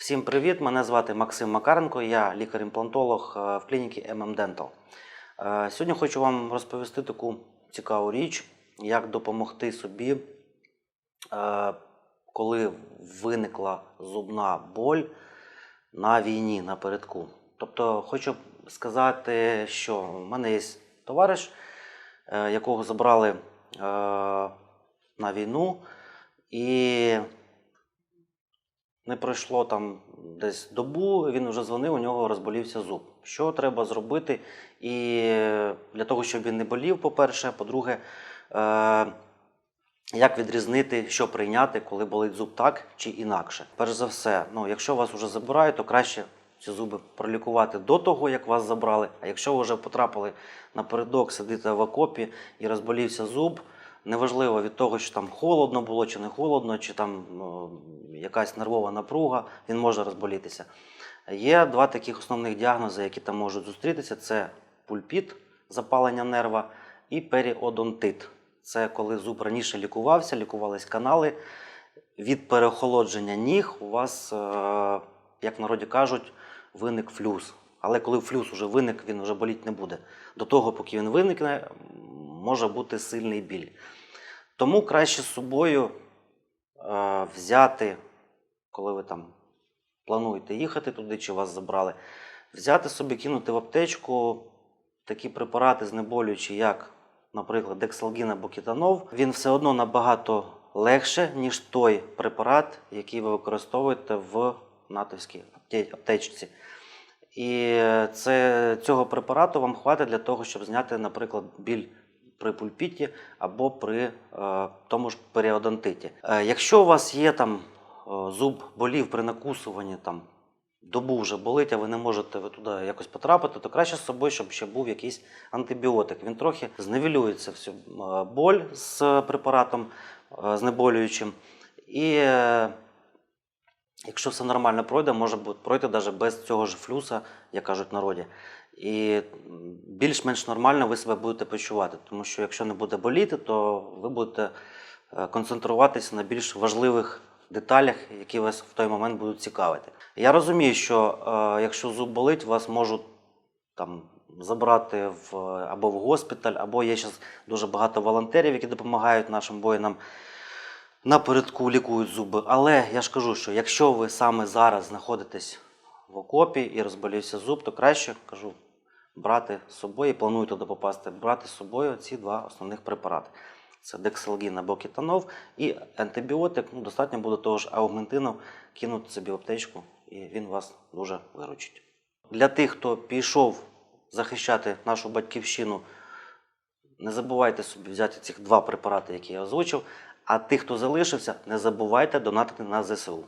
Всім привіт! Мене звати Максим Макаренко, я лікар-імплантолог е, в клініці MM Dental. Е, Сьогодні хочу вам розповісти таку цікаву річ, як допомогти собі, е, коли виникла зубна боль на війні напередку. Тобто, хочу сказати, що в мене є товариш, якого забрали на війну, і не пройшло там десь добу, він вже дзвонив, у нього розболівся зуб. Що треба зробити? І для того, щоб він не болів, по-перше, по-друге, е, як відрізнити, що прийняти, коли болить зуб так чи інакше. Перш за все, ну, якщо вас вже забирають, то краще ці зуби пролікувати до того, як вас забрали. А якщо ви вже потрапили напередок, сидите в окопі і розболівся зуб, неважливо від того, що там холодно було чи не холодно, чи там ну, якась нервова напруга, він може розболітися. Є два таких основних діагнози, які там можуть зустрітися: це пульпіт, запалення нерва, і періодонтит. Це коли зуб раніше лікувався, лікувались канали. Від переохолодження ніг у вас, е, як в народі кажуть, виник флюс. Але коли флюс вже виник, він вже боліти не буде. До того, поки він виникне, може бути сильний біль. Тому краще з собою е, взяти, коли ви там плануєте їхати туди, чи вас забрали, взяти собі, кинути в аптечку такі препарати знеболюючі, як, наприклад, дексалгін або кетанов. Він все одно набагато легше, ніж той препарат, який ви використовуєте в натовській аптечці. І це, цього препарату вам хватить для того, щоб зняти, наприклад, біль при пульпіті або при е, тому ж періодонтиті. Е, якщо у вас є там е, зуб болів при накусуванні, там добу вже болить, а ви не можете ви туди якось потрапити, то краще з собою, щоб ще був якийсь антибіотик. Він трохи зневелюється всю боль з препаратом знеболюючим. І якщо все нормально пройде, може пройти навіть без цього ж флюса, як кажуть в народі. І більш-менш нормально ви себе будете почувати. Тому що якщо не буде боліти, то ви будете е, концентруватися на більш важливих деталях, які вас в той момент будуть цікавити. Я розумію, що е, якщо зуб болить, вас можуть там забрати в або в госпіталь, або є зараз дуже багато волонтерів, які допомагають нашим воїнам напередку лікують зуби. Але я ж кажу, що якщо ви саме зараз знаходитесь в окопі і розболівся зуб, то краще кажу брати з собою, і плануєте туди попасти, брати з собою ці два основних препарати. Це дексалгін або кетанов і антибіотик. Ну, достатньо буде того ж аугментину кинути собі в аптечку, і він вас дуже виручить. Для тих, хто пішов захищати нашу батьківщину, не забувайте собі взяти цих два препарати, які я озвучив. А тих, хто залишився, не забувайте донатити на ЗСУ.